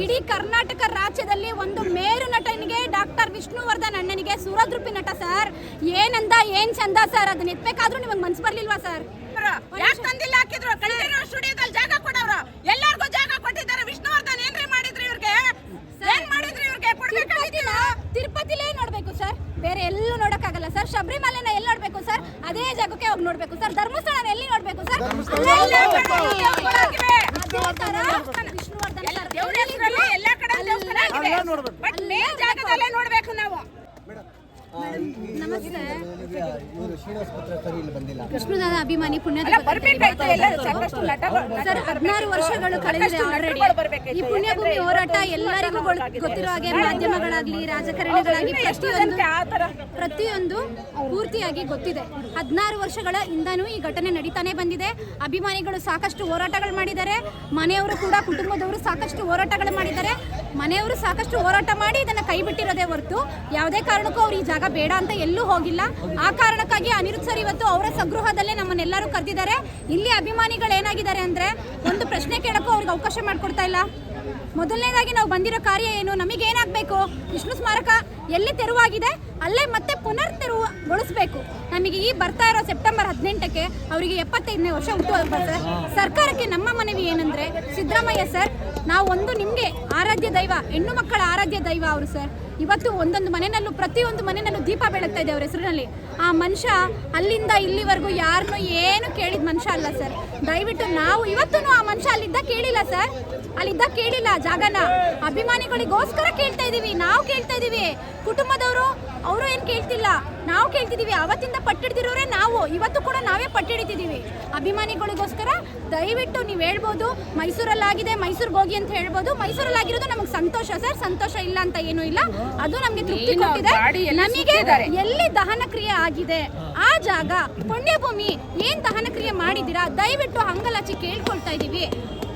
ಇಡೀ ಕರ್ನಾಟಕ ರಾಜ್ಯದಲ್ಲಿ ಒಂದು ಮೇರು ನಟನಿಗೆ ಡಾಕ್ಟರ್ ವಿಷ್ಣುವರ್ಧನ್ ಅಣ್ಣನಿಗೆ ಸೂರದ್ರುಪಿ ನಟ ಸರ್. ಏನಂದ ಏನ್ ಚಂದ ಸರ್? ಅದನ್ನ ಎತ್ಬೇಕಾದ್ರೂ ನಿಮಗೆ ಮನ್ಸು ಬರ್ಲಿಲ್ವಾ ಸರ್? ಯಾಕೆ ತಂದಿಲ್ಲ ಹಾಕಿದ್ರು? ಸ್ಟುಡಿಯೋದಲ್ಲಿ ಜಾಗ ಕೊಡವ್ರು. ಎಲ್ಲರಿಗೂ ಜಾಗ ಕೊಟ್ಟಿದ್ದಾರೆ. ವಿಷ್ಣುವರ್ಧನ್ ಏನ್ರಿ ಮಾಡಿದ್ರಿ ಇವ್ರಿಗೆ? ಏನ್ ಮಾಡಿದ್ರು ಇವ್ರಿಗೆ? ತಿರುಪತಿಲೇ ನೋಡ್ಬೇಕು ಸರ್. ಬೇರೆ ಎಲ್ಲೂ ನೋಡಕ್ಕಾಗಲ್ಲ ಸರ್. ಶಬರಿಮಲೆನ ಎಲ್ಲಿ ನೋಡ್ಬೇಕು ಸರ್? ಅದೇ ಜಾಗಕ್ಕೆ ಹೋಗಿ ನೋಡ್ಬೇಕು ಸರ್. ಧರ್ಮಸ್ಥಳನ ಎಲ್ಲಿ ನೋಡ್ಬೇಕು ಸರ್? ವಿಷ್ಣುವರ್ಧನ್ ಎಲ್ಲ ಕಡೆ ನೋಡ್ಬೇಕು. ಬಟ್ ಮೇನ್ ಜಾಗದಲ್ಲೇ ನೋಡ್ಬೇಕು ನಾವು. ನಮಸ್ತೆ. ಇಲ್ಲಿ ಅಭಿಮಾನಿ ಪುಣ್ಯದ ಸರ್ ಹದಿನಾರು ವರ್ಷಗಳು ಕಳೆದಿದೆ ಆಲ್ರೆಡಿ. ಈ ಪುಣ್ಯಭೂಮಿ ಹೋರಾಟ ಎಲ್ಲರಿಗೂ ಗೊತ್ತಿರುವ ಗೊತ್ತಿರೋ ಹಾಗೆ ಮಾಧ್ಯಮಗಳಾಗ್ಲಿ ರಾಜಕಾರಣಿಗಳಾಗ್ಲಿ ಪ್ರತಿಯೊಂದು ಪ್ರತಿಯೊಂದು ಪೂರ್ತಿಯಾಗಿ ಗೊತ್ತಿದೆ. ಹದಿನಾರು ವರ್ಷಗಳ ಇಂದನೂ ಈ ಘಟನೆ ನಡೀತಾನೆ ಬಂದಿದೆ. ಅಭಿಮಾನಿಗಳು ಸಾಕಷ್ಟು ಹೋರಾಟಗಳು ಮಾಡಿದ್ದಾರೆ. ಮನೆಯವರು ಕೂಡ ಕುಟುಂಬದವರು ಸಾಕಷ್ಟು ಹೋರಾಟಗಳು ಮಾಡಿದ್ದಾರೆ. ಮನೆಯವರು ಸಾಕಷ್ಟು ಹೋರಾಟ ಮಾಡಿ ಇದನ್ನ ಕೈ ಬಿಟ್ಟಿರೋದೇ ಹೊರತು ಯಾವುದೇ ಕಾರಣಕ್ಕೂ ಅವರು ಈ ಜಾಗ ಬೇಡ ಅಂತ ಎಲ್ಲೂ ಹೋಗಿಲ್ಲ. ಆ ಕಾರಣಕ್ಕಾಗಿ ಅನಿರುದ್ಧ ಸರ್ ಇವತ್ತು ಅವರ ಸಗೃಹದಲ್ಲೇ ನಮ್ಮನ್ನೆಲ್ಲರೂ ಕರೆದಿದ್ದಾರೆ. ಇಲ್ಲಿ ಅಭಿಮಾನಿಗಳು ಏನಾಗಿದ್ದಾರೆ ಅಂದ್ರೆ ಒಂದು ಪ್ರಶ್ನೆ ಕೇಳಕ್ಕೂ ಅವ್ರಿಗೆ ಅವಕಾಶ ಮಾಡಿಕೊಡ್ತಾ ಇಲ್ಲ. ಮೊದಲನೇದಾಗಿ ನಾವು ಬಂದಿರೋ ಕಾರ್ಯ ಏನು? ನಮಗೆ ಏನಾಗಬೇಕು ವಿಷ್ಣು ಸ್ಮಾರಕ ಎಲ್ಲಿ ತೆರವಾಗಿದೆ? ಅಲ್ಲೇ ಮತ್ತೆ ಪುನರ್ ತೆರವುಗೊಳಿಸಬೇಕು. ನಮಗೆ ಈ ಬರ್ತಾ ಇರೋ ಸೆಪ್ಟೆಂಬರ್ ಹದಿನೆಂಟಕ್ಕೆ ಅವರಿಗೆ ಎಪ್ಪತ್ತೈದನೇ ವರ್ಷ ಹುಟ್ಟುಹಬ್ಬ ಸರ್. ಸರ್ಕಾರಕ್ಕೆ ನಮ್ಮ ಮನವಿ ಏನಂದ್ರೆ, ಸಿದ್ದರಾಮಯ್ಯ ಸರ್, ನಾವು ಒಂದು ನಿಮಗೆ ಆರಾಧ್ಯ ದೈವ, ಹೆಣ್ಣು ಮಕ್ಕಳ ಆರಾಧ್ಯ ದೈವ ಅವರು ಸರ್. ಇವತ್ತು ಒಂದೊಂದು ಮನೆಯಲ್ಲೂ ಪ್ರತಿಯೊಂದು ಮನೆಯಲ್ಲೂ ದೀಪ ಬೆಳಗ್ತಾ ಇದೆ ಅವ್ರ ಹೆಸರಿನಲ್ಲಿ. ಆ ಮನುಷ್ಯ ಅಲ್ಲಿಂದ ಇಲ್ಲಿವರೆಗೂ ಯಾರನ್ನೂ ಏನು ಕೇಳಿದ ಮನುಷ್ಯ ಅಲ್ಲ ಸರ್. ದಯವಿಟ್ಟು ನಾವು ಇವತ್ತೂ ಆ ಮನುಷ್ಯ ಅಲ್ಲಿದ್ದ ಕೇಳಿಲ್ಲ ಸರ್. ಅಲ್ಲಿದ್ದ ಕೇಳಿಲ್ಲ ಜಾಗನ. ಅಭಿಮಾನಿಗಳಿಗೋಸ್ಕರ ಕೇಳ್ತಾ ಇದೀವಿ ನಾವು ಕೇಳ್ತಾ ಇದೀವಿ. ಕುಟುಂಬದವರು ಅವರು ಏನು ಕೇಳ್ತಿಲ್ಲ. ನಾವು ಕೇಳ್ತಿದ್ದೀವಿ ಅವತ್ತಿಂದ ಪಟ್ಟಿಡ್ದಿರೋರೆ ನಾವು. ಇವತ್ತು ಕೂಡ ನಾವೇ ಪಟ್ಟಿಡಿತಿದ್ದೀವಿ ಅಭಿಮಾನಿಗಳಿಗೋಸ್ಕರ ದಯವಿಟ್ಟು ನೀವು ಹೇಳ್ಬೋದು ಮೈಸೂರಲ್ಲಾಗಿದೆ ಮೈಸೂರಿಗೆ ಹೋಗಿ ಅಂತ ಹೇಳ್ಬೋದು. ಮೈಸೂರಲ್ಲಾಗಿರೋದು ನಮಗೆ ಸಂತೋಷ ಸರ್. ಸಂತೋಷ ಇಲ್ಲ ಅಂತ ಏನೂ ಇಲ್ಲ. ಅದು ನಮಗೆ ತೃಪ್ತಿ ಕೊಟ್ಟಿದೆ. ನಮಗೆ ಎಲ್ಲಿ ದಹನ ಕ್ರಿಯೆ ಆಗಿದೆ ಆ ಜಾಗ ಪುಣ್ಯಭೂಮಿ ಏನು ದಹನ ಕ್ರಿಯೆ ಮಾಡಿದ್ದೀರಾ ದಯವಿಟ್ಟು ಹಂಗಲಾಚಿ ಕೇಳ್ಕೊಳ್ತಾ ಇದ್ದೀವಿ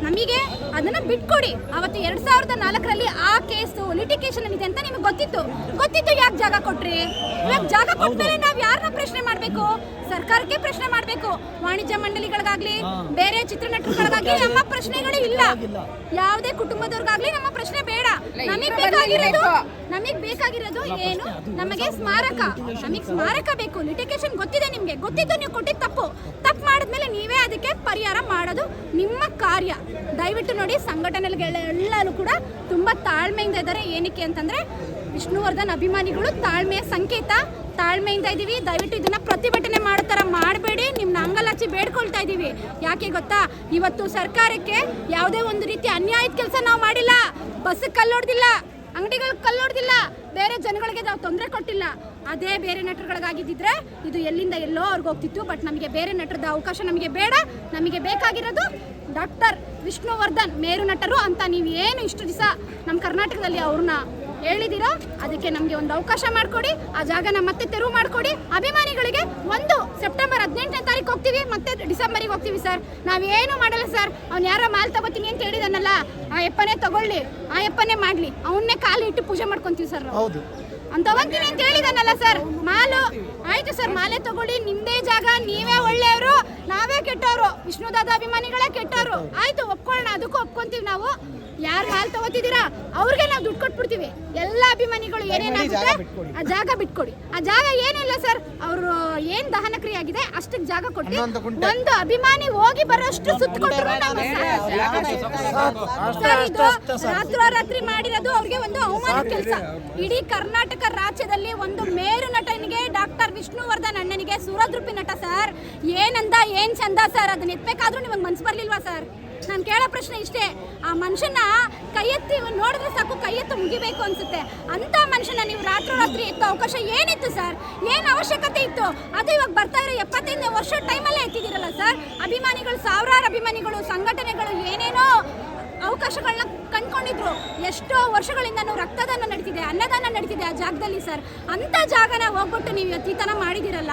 ನಮಗೆ ಅದನ್ನ ಬಿಟ್ಕೊಡಿ. ಅವತ್ತು ಎರಡು ಸಾವಿರದ ನಾಲ್ಕರಲ್ಲಿ ಆ ಕೇಸು ಲಿಟಿಕೇಶನ್ ಇದೆ ಅಂತ ನಿಮಗೆ ಗೊತ್ತಿತ್ತು. ಗೊತ್ತಿತ್ತು ಯಾಕೆ ಜಾಗ ಕೊಟ್ರಿ? ಇವಾಗ ಜಾಗ ಕೊಟ್ಮೇಲೆ ನಾವ್ ಯಾರನ್ನ ಪ್ರಶ್ನೆ ಮಾಡ್ಬೇಕು? ಸರ್ಕಾರಕ್ಕೆ ಪ್ರಶ್ನೆ ಮಾಡ್ಬೇಕು. ವಾಣಿಜ್ಯ ಮಂಡಳಿಗಳಿಗಾಗ್ಲಿ ಬೇರೆ ಚಿತ್ರನಟರುಗಳಿಗಾಗ್ಲಿ ನಮ್ಮ ಪ್ರಶ್ನೆಗಳು ಇಲ್ಲ. ಯಾವುದೇ ಕುಟುಂಬದವ್ರಿಗಾಗ್ಲಿ ನಮ್ಮ ಪ್ರಶ್ನೆ ಬೇಡ. ನಮಗೆ ಬೇಕಾಗಿರೋದು ನಮಗೆ ಬೇಕಾಗಿರೋದು ಏನು? ನಮಗೆ ಸ್ಮಾರಕ. ನಮಗೆ ಸ್ಮಾರಕ ಬೇಕು. ಲಿಟಿಗೇಷನ್ ಗೊತ್ತಿದೆ ನಿಮಗೆ. ಗೊತ್ತಿದ್ದು ನೀವು ಕೊಟ್ಟಿದ್ದು ತಪ್ಪು. ತಪ್ಪು ಮಾಡಿದ್ಮೇಲೆ ನೀವೇ ಅದಕ್ಕೆ ಪರಿಹಾರ ಮಾಡೋದು ನಿಮ್ಮ ಕಾರ್ಯ. ದಯವಿಟ್ಟು ನೋಡಿ ಸಂಘಟನೆಗಳೆಲ್ಲರೂ ಕೂಡ ತುಂಬಾ ತಾಳ್ಮೆಯಿಂದ ಇದ್ದಾರೆ. ಏನಕ್ಕೆ ಅಂತಂದ್ರೆ ವಿಷ್ಣುವರ್ಧನ್ ಅಭಿಮಾನಿಗಳು ತಾಳ್ಮೆಯ ಸಂಕೇತ, ತಾಳ್ಮೆಯಿಂದ ಇದ್ದೀವಿ ದಯವಿಟ್ಟು ಇದನ್ನ ಪ್ರತಿಭಟನೆ ಮಾಡೋ ಥರ ಮಾಡಬೇಡಿ. ನಿಮ್ನ ಅಂಗಲಾಚಿ ಬೇಡ್ಕೊಳ್ತಾ ಇದ್ದೀವಿ ಯಾಕೆ ಗೊತ್ತಾ? ಇವತ್ತು ಸರ್ಕಾರಕ್ಕೆ ಯಾವುದೇ ಒಂದು ರೀತಿ ಅನ್ಯಾಯದ ಕೆಲಸ ನಾವು ಮಾಡಿಲ್ಲ. ಬಸ್ಸಿಗೆ ಕಲ್ಲೊಡ್ದಿಲ್ಲ. ಅಂಗಡಿಗಳು ಕಲ್ಲೊಡ್ದಿಲ್ಲ. ಬೇರೆ ಜನಗಳಿಗೆ ನಾವು ತೊಂದರೆ ಕೊಟ್ಟಿಲ್ಲ. ಅದೇ ಬೇರೆ ನಟರುಗಳಿಗಾಗಿದ್ದಿದ್ರೆ ಇದು ಎಲ್ಲಿಂದ ಎಲ್ಲೋ ಅವ್ರಿಗೆ ಹೋಗ್ತಿತ್ತು. ಬಟ್ ನಮಗೆ ಬೇರೆ ನಟರದ ಅವಕಾಶ ನಮಗೆ ಬೇಡ. ನಮಗೆ ಬೇಕಾಗಿರೋದು ಡಾಕ್ಟರ್ ವಿಷ್ಣುವರ್ಧನ್ ಮೇರು ನಟರು ಅಂತ ನೀವು ಏನು ಇಷ್ಟು ದಿವಸ ನಮ್ಮ ಕರ್ನಾಟಕದಲ್ಲಿ ಅವ್ರನ್ನ ಹೇಳಿದಿರೋ ಅದಕ್ಕೆ ನಮಗೆ ಒಂದು ಅವಕಾಶ ಮಾಡಿಕೊಡಿ. ಆ ಜಾಗನ ಮತ್ತೆ ತೆರವು ಮಾಡಿಕೊಡಿ. ಅಭಿಮಾನಿಗಳಿಗೆ ಒಂದು ಸೆಪ್ಟೆಂಬರ್ ಹದಿನೆಂಟನೇ ತಾರೀಕು ಹೋಗ್ತೀವಿ ಮತ್ತೆ ಡಿಸೆಂಬರಿಗೆ ಹೋಗ್ತೀವಿ ಸರ್. ನಾವೇನು ಮಾಡಲ್ಲ ಸರ್. ಅವ್ನು ಯಾರೋ ಮಾಲ್ ತಗೋತೀನಿ ಅಂತ ಹೇಳಿದನಲ್ಲ ಆ ಯಪ್ಪನೇ ತಗೊಳ್ಳಿ ಆ ಯಪ್ಪನೇ ಮಾಡಲಿ. ಅವನ್ನೇ ಕಾಲು ಇಟ್ಟು ಪೂಜೆ ಮಾಡ್ಕೊಂತೀವಿ ಸರ್ ಹೌದು. ಅಂತ ತಗೊಂತೀನಿ ಅಂತ ಹೇಳಿದಾನಲ್ಲ ಸರ್. ಮಾಲು ಆಯ್ತು ಸರ್ ಮಾಲೆ ತಗೊಳ್ಳಿ. ನಿಮ್ಮದೇ ಜಾಗ ನೀವೇ ಒಳ್ಳೆಯವರು ನಾವೇ ಕೆಟ್ಟವರು. ವಿಷ್ಣುದಾದ ಅಭಿಮಾನಿಗಳೇ ಕೆಟ್ಟವರು. ಆಯ್ತು ಅದಕ್ಕೂ ಒಪ್ಕೊಂತೀವಿ ನಾವು. ಯಾರು ಮಾಲ್ ತಗೋತಿದ್ದೀರಾ? ಅವ್ರಿಗೆ ನಾವು ದುಡ್ಡು ಕೊಟ್ಬಿಡ್ತೀವಿ. ಎಲ್ಲ ಅಭಿಮಾನಿಗಳು ಏನೇನಾಗುತ್ತೆ ಆ ಜಾಗ ಬಿಟ್ಕೊಡಿ. ಆ ಜಾಗ ಏನಿಲ್ಲ ಸರ್ ಅವರು ಏನ್ ದಹನ ಕ್ರಿಯೆ ಆಗಿದೆ ಅಷ್ಟಕ್ಕೆ ಜಾಗ ಕೊಟ್ಟು ಒಂದು ಅಭಿಮಾನಿ ಹೋಗಿ ಬರೋಷ್ಟು ಸುತ್ತ ಸರ್? ಇದು ರಾತ್ರೋರಾತ್ರಿ ಮಾಡಿರೋದು ಅವ್ರಿಗೆ ಒಂದು ಅವಮಾನ ಕೆಲಸ. ಇಡೀ ಕರ್ನಾಟಕ ರಾಜ್ಯದಲ್ಲಿ ಒಂದು ಮೇರು ನಟನಿಗೆ ಡಾಕ್ಟರ್ ವಿಷ್ಣುವರ್ಧನ್ ಅಣ್ಣನಿಗೆ ಸೂರದ್ರೂಪಿ ನಟ ಸರ್. ಏನಂದ ಏನ್ ಚಂದ ಸರ್? ಅದನ್ನ ಎತ್ಬೇಕಾದ್ರೂ ನಿಮಗೆ ಮನ್ಸು ಬರ್ಲಿಲ್ವಾ ಸರ್? ನಾನು ಕೇಳೋ ಪ್ರಶ್ನೆ ಇಷ್ಟೇ. ಆ ಮನುಷ್ಯನ ಕೈ ಎತ್ತಿ ನೋಡಿದ್ರೆ ಸಾಕು ಕೈ ಎತ್ತು ಮುಗಿಬೇಕು ಅನ್ಸುತ್ತೆ. ಅಂತ ಮನುಷ್ಯನ ನೀವು ರಾತ್ರೋರಾತ್ರಿ ಎತ್ತೋ ಅವಕಾಶ ಏನಿತ್ತು ಸರ್? ಏನು ಅವಶ್ಯಕತೆ ಇತ್ತು? ಅದು ಇವಾಗ ಬರ್ತಾ ಇರೋ ಎಪ್ಪತ್ತೈದನೇ ವರ್ಷ ಟೈಮಲ್ಲೇ ಎತ್ತಿದ್ದೀರಲ್ಲ ಸರ್? ಅಭಿಮಾನಿಗಳು, ಸಾವಿರಾರು ಅಭಿಮಾನಿಗಳು, ಸಂಘಟನೆಗಳು ಏನೇನೋ ಅವಕಾಶಗಳನ್ನ ಕಂಡ್ಕೊಂಡಿದ್ರು. ಎಷ್ಟೋ ವರ್ಷಗಳಿಂದ ರಕ್ತದಾನ ನಡೀತಿದೆ, ಅನ್ನದಾನ ನಡೀತಿದೆ ಆ ಜಾಗದಲ್ಲಿ ಸರ್. ಅಂತ ಜಾಗನ ಹೋಗ್ಬಿಟ್ಟು ನೀವು ಅತೀತನ ಮಾಡಿದಿರಲ್ಲ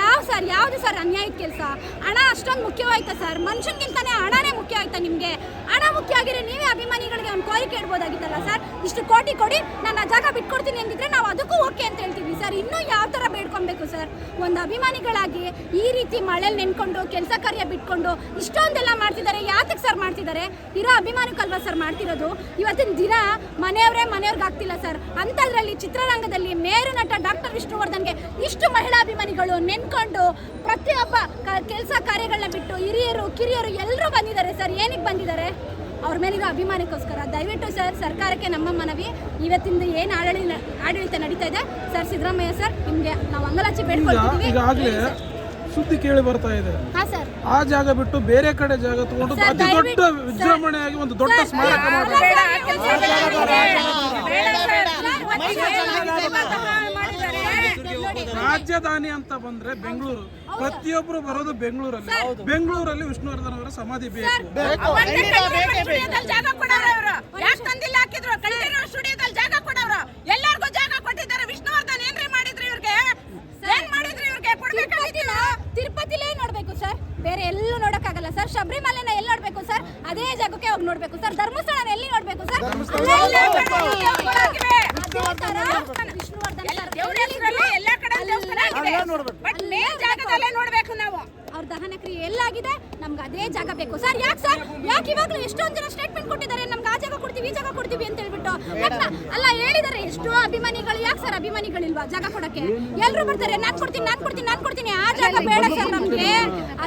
ಯಾವ ಸರ್, ಯಾವುದು ಸರ್ ಅನ್ಯಾಯದ ಕೆಲಸ? ಹಣ ಅಷ್ಟೊಂದು ಮುಖ್ಯವಾಯ್ತಾ ಸರ್? ಮನುಷ್ಯನ್ಗಿಂತಾನೆ ಹಣನೇ ಮುಖ್ಯ ಆಯ್ತಾ ನಿಮಗೆ? ಹಣ ಮುಖ್ಯ ಆಗಿರೋ ನೀವೇ ಅಭಿಮಾನಿಗಳಿಗೆ ಒಂದು ಕೋರಿಕೆ ಇಡ್ಬೋದಾಗಿತ್ತಲ್ಲ ಸರ್? ಇಷ್ಟು ಕೋಟಿ ಕೊಡಿ ನಾನು ಆ ಜಾಗ ಬಿಟ್ಕೊಡ್ತೀನಿ ಅಂದಿದ್ರೆ ನಾವು ಅದಕ್ಕೂ ಓಕೆ ಅಂತ ಹೇಳ್ತೀವಿ ಸರ್. ಇನ್ನೂ ಯಾವ ಥರ ಬೇಡ್ಕೊ ತಿಳ್ಕೊಬೇಕು ಸರ್. ಒಂದು ಅಭಿಮಾನಿಗಳಾಗಿ ಈ ರೀತಿ ಮಳೆಯಲ್ಲಿ ನೆನ್ಕೊಂಡು ಕೆಲಸ ಕಾರ್ಯ ಬಿಟ್ಕೊಂಡು ಇಷ್ಟೊಂದೆಲ್ಲ ಮಾಡ್ತಿದ್ದಾರೆ ಯಾತಕ್ಕೆ ಸರ್ ಮಾಡ್ತಿದ್ದಾರೆ? ಇರೋ ಅಭಿಮಾನಕ್ಕಲ್ವಾ ಸರ್ ಮಾಡ್ತಿರೋದು? ಇವತ್ತಿನ ದಿನ ಮನೆಯವರೇ ಮನೆಯವ್ರಿಗೆ ಆಗ್ತಿಲ್ಲ ಸರ್. ಅಂಥದ್ರಲ್ಲಿ ಚಿತ್ರರಂಗದಲ್ಲಿ ಮೇರು ನಟ ಡಾಕ್ಟರ್ ವಿಷ್ಣುವರ್ಧನ್ಗೆ ಇಷ್ಟು ಮಹಿಳಾ ಅಭಿಮಾನಿಗಳು ನೆನ್ಕೊಂಡು ಪ್ರತಿಯೊಬ್ಬ ಕೆಲಸ ಕಾರ್ಯಗಳನ್ನ ಬಿಟ್ಟು ಹಿರಿಯರು, ಕಿರಿಯರು ಎಲ್ಲರೂ ಬಂದಿದ್ದಾರೆ ಸರ್. ಏನಕ್ಕೆ ಬಂದಿದ್ದಾರೆ? ಅವ್ರ ಮೇಲಿರೋ ಅಭಿಮಾನಕ್ಕೋಸ್ಕರ ದಯವಿಟ್ಟು ಸರ್ ಸರ್ಕಾರಕ್ಕೆ ನಮ್ಮ ಮನವಿ ಇವತ್ತಿಂದ ಏನು ಆಡಳಿತ ಆಡಳಿತ ನಡೀತಾ ಇದೆ ಸರ್ ಸಿದ್ದರಾಮಯ್ಯ ಸರ್ ನಿಮಗೆ ನಾವು ಅಂಗಲಾಚಿ ಬೇಡ್ಕೊಳ್ತೀವಿ ಈಗಾಗಲೇ ಸುದ್ದಿ ಕೇಳಿ ಬರ್ತಾ ಇದೆ ಹಾಂ ಸರ್ ಆ ಜಾಗ ಬಿಟ್ಟು ಬೇರೆ ಕಡೆ ಜಾಗ ತಗೊಂಡು ಅತಿ ದೊಡ್ಡ ವಿಜೃಂಭಣೆಯಾಗಿ ಒಂದು ದೊಡ್ಡ ಸ್ಮಾರಕ ಮಾಡಬೇಕು ಬೇಡ, ಬೇಡ ಸರ್. ಒಟ್ಟಿಗೆ ಏನಾಗಿದೆ ಮಾತ್ರ ಮಾಡಿದ್ದಾರೆ. ರಾಜಧಾನಿ ಅಂತ ಬಂದ್ರೆ ಬೆಂಗಳೂರು. ಪ್ರತಿಯೊಬ್ರು ಬರೋದು ಬೆಂಗಳೂರಲ್ಲಿ. ಬೆಂಗಳೂರಲ್ಲಿ ವಿಷ್ಣುವರ್ಧನ್ ಅವರ ಸಮಾಧಿ ಬೇಕು. ಅವತ್ತೇ ಕಂಠೀರವ ಜಾಗ ಕೊಡವ್ರೆ ಅವರು. ಯಾಕೆ ತಂದಿಲ್ಲ ಹಾಕಿದ್ರು? ಕಂಠೀರವ ಸ್ಟುಡಿಯೋದಲ್ಲಿ ಜಾಗ ಕೊಡವ್ರು ಎಲ್ಲಾರ್ಗೂ ಜಾಗ ಕೊಟ್ಟಿದ್ದಾರೆ. ವಿಷ್ಣುವರ್ಧನ್ ಏನ್ರಿ ಮಾಡಿದ್ರಿ ಇವ್ರಿಗೆ? ಏನ್ ಮಾಡಿದ್ರಿ ಇವ್ರಿಗೆ? ತಿರುಪತಿಲೇ ನೋಡ್ಬೇಕು ಸರ್. ಬೇರೆ ಎಲ್ಲೂ ನೋಡಕ್ಕಾಗಲ್ಲ ಸರ್. ಶಬರಿಮಲೆನ ಎಲ್ಲಿ ನೋಡ್ಬೇಕು ಸರ್? ಅದೇ ಜಾಗಕ್ಕೆ ಹೋಗಿ ನೋಡ್ಬೇಕು ಸರ್. ಧರ್ಮಸ್ಥಳನ ಎಲ್ಲಿ ನೋಡ್ಬೇಕು ಸರ್? ಎಲ್ಲ ಕಡೆ ಬಟ್ ಮೇನ್ ಜಾಗದಲ್ಲೇ ನೋಡ್ಬೇಕು ನಾವು. ಅವ್ರ ದಹನ ಕ್ರಿಯೆ ಎಲ್ಲಾಗಿದೆ. ನಮ್ಗೆ ಅದೇ ಜಾಗ ಬೇಕು. ಸರ್, ಯಾಕೆ ಸರ್? ಯಾಕೆ ಇವಾಗಲೂ ಎಷ್ಟೊಂದು ಜನ ಸ್ಟೇಟ್ಮೆಂಟ್ ಕೊಟ್ಟಿದ್ದಾರೆ? ನಮ್ಗೆ ಆ ಜಾಗ ಕೊಡ್ತೀವಿ, ಈ ಜಾಗ ಕೊಡ್ತೀವಿ ಅಂತ ಹೇಳ್ಬಿಟ್ಟು. ಅಲ್ಲ, ಹೇಳಿದಾರೆ ಎಷ್ಟೋ ಅಭಿಮಾನಿಗಳು. ಯಾಕೆ ಸರ್ ಅಭಿಮಾನಿಗಳಿಲ್ವಾ ಜಾಗ ಕೊಡಕ್ಕೆ? ಎಲ್ಲರೂ ಬರ್ತಾರೆ, ನಾನ್ ಕೊಡ್ತೀನಿ ನಾನ್ ಕೊಡ್ತೀನಿ ನಾನ್ ಕೊಡ್ತೀನಿ. ಆ ಜಾಗ ಬೇಡ ಸರ್ ನಮಗೆ.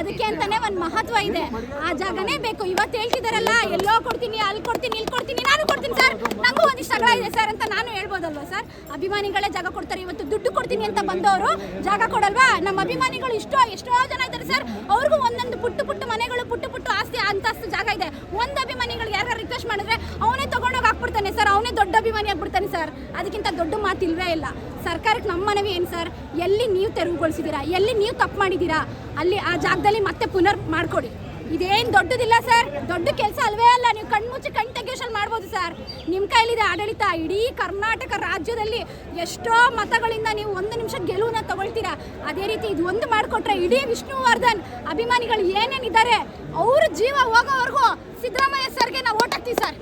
ಅದಕ್ಕೆ ಅಂತಾನೆ ಒಂದು ಮಹತ್ವ ಇದೆ. ಆ ಜಾಗನೇ ಬೇಕು. ಇವತ್ತು ಹೇಳ್ತಿದಾರಲ್ಲ, ಎಲ್ಲೋ ಕೊಡ್ತೀನಿ, ಅಲ್ಲಿ ಕೊಡ್ತೀನಿ, ಇಲ್ಲಿ ಕೊಡ್ತೀನಿ, ನಾನು ಕೊಡ್ತೀನಿ ಸರ್. ನಂಗೂ ಒಂದಿಷ್ಟು ಇದೆ ಸರ್ ಅಂತ ನಾನು ಹೇಳ್ಬೋದಲ್ವಾ ಸರ್? ಅಭಿಮಾನಿಗಳೇ ಜಾಗ ಕೊಡ್ತಾರೆ. ಇವತ್ತು ದುಡ್ಡು ಕೊಡ್ತೀನಿ ಅಂತ ಬಂದವರು ಜಾಗ ಕೊಡಲ್ವಾ? ನಮ್ಮ ಅಭಿಮಾನಿಗಳು ಇಷ್ಟೋ, ಎಷ್ಟೋ ಜನ ಇದ್ದಾರೆ ಸರ್. ಅವ್ರಿಗೂ ಒಂದೊಂದು ಪುಟ್ಟು ಪುಟ್ಟು ಮನೆಗಳು ಪುಟ್ಟು ಪುಟ್ಟು ಆಸ್ತಿ ಅಂತಸ್ತು ಜಾಗ ಇದೆ. ಒಂದು ಅಭಿಮಾನಿಗಳು ಯಾರು ರಿಕ್ವೆಸ್ಟ್ ಮಾಡಿದ್ರೆ ಅವನೇ ತಗೊಂಡೋಗಿ ಹಾಕ್ಬಿಡ್ತಾನೆ ಸರ್ ಅವನೇ ದೊಡ್ಡ ಅಭಿಮಾನಿ ಆಗ್ಬಿಡ್ತಾನೆ ಸರ್ ಅದಕ್ಕಿಂತ ದೊಡ್ಡ ಮಾತು ಇಲ್ವೇ ಇಲ್ಲ. ಸರ್ಕಾರಕ್ಕೆ ನಮ್ಮ ಮನವಿ ಏನು ಸರ್ ಎಲ್ಲಿ ನೀವು ತೆರವುಗೊಳಿಸಿದ್ದೀರಾ ಎಲ್ಲಿ ನೀವು ತಪ್ಪು ಮಾಡಿದ್ದೀರಾ ಅಲ್ಲಿ ಆ ಜಾಗದಲ್ಲಿ ಮತ್ತೆ ಪುನರ್ ಮಾಡ್ಕೊಡಿ. ಇದೇನು ದೊಡ್ಡದಿಲ್ಲ ಸರ್. ದೊಡ್ಡ ಕೆಲಸ ಅಲ್ವೇ ಅಲ್ಲ. ನೀವು ಕಣ್ಮುಚ್ಚಿ ಕಣ್ ತೆಗೆಯೋಷಲ್ಲಿ ಮಾಡ್ಬೋದು ಸರ್. ನಿಮ್ಮ ಕೈಲಿದೆ ಆಡಳಿತ. ಇಡೀ ಕರ್ನಾಟಕ ರಾಜ್ಯದಲ್ಲಿ ಎಷ್ಟೋ ಮತಗಳಿಂದ ನೀವು ಒಂದು ನಿಮಿಷ ಗೆಲುವನ್ನ ತಗೊಳ್ತೀರಾ? ಅದೇ ರೀತಿ ಇದು ಒಂದು ಮಾಡಿಕೊಟ್ರೆ ಇಡೀ ವಿಷ್ಣುವರ್ಧನ್ ಅಭಿಮಾನಿಗಳು ಏನೇನಿದ್ದಾರೆ, ಅವ್ರ ಜೀವ ಹೋಗೋವರೆಗೂ ಸಿದ್ದರಾಮಯ್ಯ ಸರ್ಗೆ ನಾವು ಓಟ್ ಹಾಕ್ತೀವಿ ಸರ್.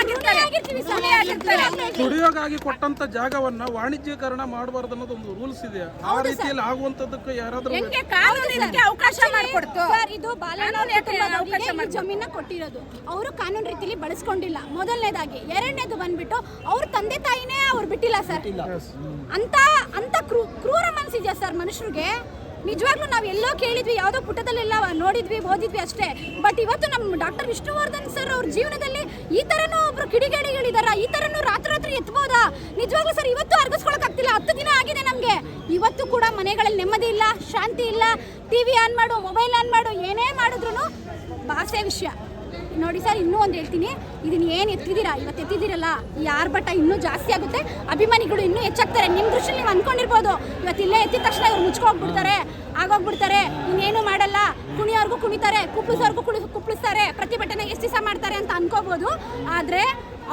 ಆಗಿರ್ತಾರೆ ಸ್ಟುಡಿಯೋಗಾಗಿ ಕೊಟ್ಟಂತ ಜಾಗವನ್ನ ವಾಣಿಜ್ಯೀಕರಣ ಮಾಡಬಾರ್ದು ಅನ್ನೋದು ಒಂದು ರೂಲ್ಸ್ ಇದೆ. ಆ ರೀತಿಯಲ್ಲಿ ಆಗುವಂತದಕ್ಕೆ ಯಾರಾದ್ರೂ ಅವಕಾಶ ಮಾಡಿಕೊಡ್ತು? ಸರ್ ಇದು ಬಾಲಣ್ಣ ಜಮೀನ ಕೊಟ್ಟಿರೋದು. ಅವರು ಕಾನೂನು ರೀತಿಲಿ ಬಳಸ್ಕೊಂಡಿಲ್ಲ. ಮೊದಲನೇದಾಗಿ ಎರಡನೇದು ಬಂದ್ಬಿಟ್ಟು ಅವ್ರ ತಂದೆ ತಾಯಿನೇ ಅವ್ರು ಬಿಟ್ಟಿಲ್ಲ ಸರ್. ಅಂತ ಅಂತ ಕ್ರೂ ಕ್ರೂರ ಮನಸ್ಸಿದೆಯಾ ಸರ್ ಮನುಷ್ಯರಿಗೆ? ನಿಜವಾಗ್ಲೂ ನಾವು ಎಲ್ಲೋ ಕೇಳಿದ್ವಿ, ಯಾವುದೋ ಪುಟದಲ್ಲೆಲ್ಲ ನೋಡಿದ್ವಿ, ಓದಿದ್ವಿ ಅಷ್ಟೇ. ಬಟ್ ಇವತ್ತು ನಮ್ಮ ಡಾಕ್ಟರ್ ವಿಷ್ಣುವರ್ಧನ್ ಸರ್ ಅವ್ರ ಜೀವನದಲ್ಲಿ ಈ ಥರನೂ ಒಬ್ರು ಕಿಡಿಗೇಡಿಗಳಿದಾರ, ಈ ಥರನೂ ರಾತ್ರಿ ರಾತ್ರಿ ಎತ್ಬೋದಾ? ನಿಜವಾಗ್ಲೂ ಸರ್ ಇವತ್ತು ಅರ್ಗಿಸ್ಕೊಳಕ್ಕಾಗ್ತಿಲ್ಲ, ಹತ್ತು ದಿನ ಆಗಿದೆ ನಮಗೆ. ಇವತ್ತು ಕೂಡ ಮನೆಗಳಲ್ಲಿ ನೆಮ್ಮದಿ ಇಲ್ಲ, ಶಾಂತಿ ಇಲ್ಲ. ಟಿವಿ ಆನ್ ಮಾಡು ಮೊಬೈಲ್ ಆನ್ ಮಾಡು, ಏನೇ ಮಾಡಿದ್ರು ಭಾಷೆ ವಿಷಯ. ನೋಡಿ ಸರ್ ಇನ್ನೂ ಒಂದು ಹೇಳ್ತೀನಿ. ಇದನ್ನ ಏನು ಎತ್ತಿದ್ದೀರಾ? ಇವತ್ತು ಎತ್ತಿದ್ದೀರಲ್ಲ? ಈ ಆರ್ಭಟ ಇನ್ನೂ ಜಾಸ್ತಿ ಆಗುತ್ತೆ. ಅಭಿಮಾನಿಗಳು ಇನ್ನೂ ಹೆಚ್ಚಾಗ್ತಾರೆ. ನಿಮ್ಮ ದೃಷ್ಟಿಯಲ್ಲಿ ನೀವು ಅಂದ್ಕೊಂಡಿರ್ಬೋದು ಇವತ್ತು ಇಲ್ಲೇ ಎತ್ತಿದ ತಕ್ಷಣ ಇವ್ರು ಮುಚ್ಕೋಗ್ಬಿಡ್ತಾರೆ ಆಗೋಗ್ಬಿಡ್ತಾರೆ ಇನ್ನೇನು ಮಾಡಲ್ಲ. ಕುಣಿಯೋರ್ಗೂ ಕುಣಿತಾರೆ ಕುಪ್ಳಿಸೋರ್ಗೂ ಕುಳಿ ಕುಪ್ಳಿಸ್ತಾರೆ ಪ್ರತಿಭಟನೆ ಎಷ್ಟು ದಿವಸ ಮಾಡ್ತಾರೆ ಅಂತ ಅನ್ಕೋಬೋದು. ಆದರೆ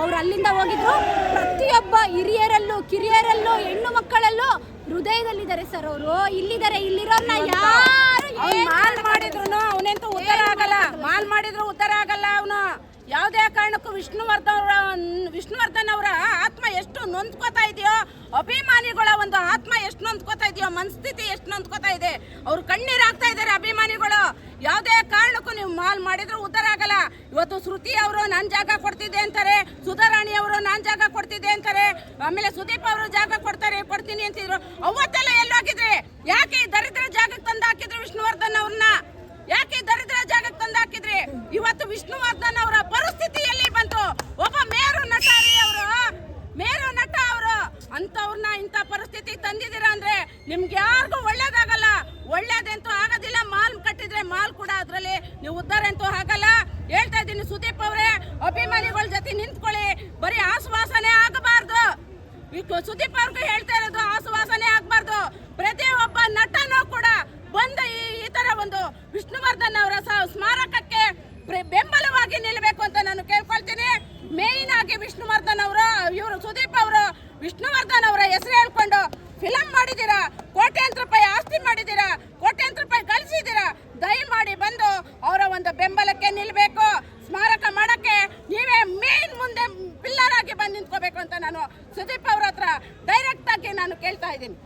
ಅವ್ರು ಅಲ್ಲಿಂದ ಹೋಗಿದ್ರು. ಪ್ರತಿಯೊಬ್ಬ ಹಿರಿಯರಲ್ಲೂ ಕಿರಿಯರಲ್ಲೂ ಹೆಣ್ಣು ಮಕ್ಕಳಲ್ಲೂ ಹೃದಯದಲ್ಲಿದ್ದಾರೆ ಸರ್ ಅವರು. ಇಲ್ಲಿದ್ದಾರೆ ಇಲ್ಲಿರೋರ್ನ ಯಾರು ಮಾಡಿದ್ರು ಮಾಲ್ ಮಾಡಿದ್ರು ಉದ್ಧಾರ ಆಗಲ್ಲ ಅವನು. ಯಾವುದೇ ಕಾರಣಕ್ಕೂ ವಿಷ್ಣುವರ್ಧನ್ ವಿಷ್ಣುವರ್ಧನ್ ಅವರ ಆತ್ಮ ಎಷ್ಟು ನೊಂದ್ಕೋತಾ ಇದೆಯೋ, ಅಭಿಮಾನಿಗಳ ಒಂದು ಆತ್ಮ ಎಷ್ಟು ನೊಂದ್ಕೋತಾ ಇದೆಯೋ, ಮನಸ್ಥಿತಿ ಎಷ್ಟು ನೊಂದ್ಕೋತಾ ಇದೆ, ಅವ್ರು ಕಣ್ಣೀರಾಗ್ತಾ ಇದ್ದಾರೆ ಅಭಿಮಾನಿಗಳು. ಯಾವುದೇ ಕಾರಣಕ್ಕೂ ನೀವು ಮಾಲ್ ಮಾಡಿದ್ರು ಉದ್ಧಾರ ಆಗಲ್ಲ. ಇವತ್ತು ಶ್ರುತಿ ಅವರು ನಾನ್ ಜಾಗ ಕೊಡ್ತಿದ್ದೆ ಅಂತಾರೆ, ಸುಧಾರಾಣಿ ಅವರು ನಾನ್ ಜಾಗ ಕೊಡ್ತಿದ್ದೆ ಅಂತಾರೆ, ಆಮೇಲೆ ಸುದೀಪ್ ಅವರು ಜಾಗ ಕೊಡ್ತಾರೆ, ಕೊಡ್ತೀನಿ ಅಂತಿದ್ರು. ಅವತ್ತೆಲ್ಲ ಎಲ್ಲೋಗಿದ್ರಿ ಯಾಕೆ ದರಿದ್ರ ಜಾಗಕ್ಕೆ ತಂದು ಹಾಕಿದ್ರು ವಿಷ್ಣುವರ್ಧನ್ ಅವ್ರನ್ನ? ಯಾಕೆ ದರಿದ್ರ ಜಾಗಕ್ಕೆ ತಂದು ಹಾಕಿದ್ರಿ ಇವತ್ತು ವಿಷ್ಣುವರ್ಧನ್ ಅವರ ಪರಿಸ್ಥಿತಿ ಎಲ್ಲಿ ಬಂತು. ಒಬ್ಬ ಮೇರು ನಟ ಅವರು. ಮೇರು ನಟ ಅವರು. ಅಂತವ್ರನ್ನ ಇಂಥ ಪರಿಸ್ಥಿತಿ ತಂದಿದ್ದೀರಾ ಅಂದ್ರೆ ನಿಮ್ಗೆ ಯಾರಿಗೂ ಒಳ್ಳೇದಾಗಲ್ಲ. ಒಳ್ಳೇದಂತೂ ಆಗೋದಿಲ್ಲ. ಮಾಲ್ ಕಟ್ಟಿದ್ರೆ ಮಾಲ್ ಕೂಡ ಅದರಲ್ಲಿ. ನೀವು ಉದ್ದಾರ ಅಂತೂ ಆಗಲ್ಲ. ಹೇಳ್ತಾ ಇದ್ದೀನಿ ಸುದೀಪ್ ಅವರೇ, ಅಭಿಮಾನಿಗಳ ಜೊತೆ ನಿಂತ್ಕೊಳ್ಳಿ. ಬರೀ ಆಶ್ವಾಸನೆ ಆಗಬಾರ್ದು. ಸುದೀಪ್ ಅವ್ರಿಗೂ ಸಲ್ಮಾನ್ ಅವರ ಹೆಸರು ಹೇಳ್ಕೊಂಡು ಫಿಲಂ ಮಾಡಿದ್ದೀರಾ? ಕೋಟ್ಯಂತರ ರೂಪಾಯಿ ಆಸ್ತಿ ಮಾಡಿದ್ದೀರಾ? ಕೋಟ್ಯಂತರ ರೂಪಾಯಿ ಗಳಿಸಿದ್ದೀರಾ ದಯಮಾಡಿ ಬಂದು ಅವರ ಒಂದು ಬೆಂಬಲಕ್ಕೆ ನಿಲ್ಲಬೇಕು ಸ್ಮಾರಕ ಮಾಡೋಕ್ಕೆ ನೀವೇ ಮೇನ್ ಮುಂದೆ ಪಿಲ್ಲರ್ ಆಗಿ ಬಂದು ನಿಂತ್ಕೋಬೇಕು ಅಂತ ನಾನು ಸುದೀಪ್ ಅವ್ರ ಹತ್ರ ಡೈರೆಕ್ಟ್ ಆಗಿ ನಾನು ಕೇಳ್ತಾ ಇದ್ದೀನಿ.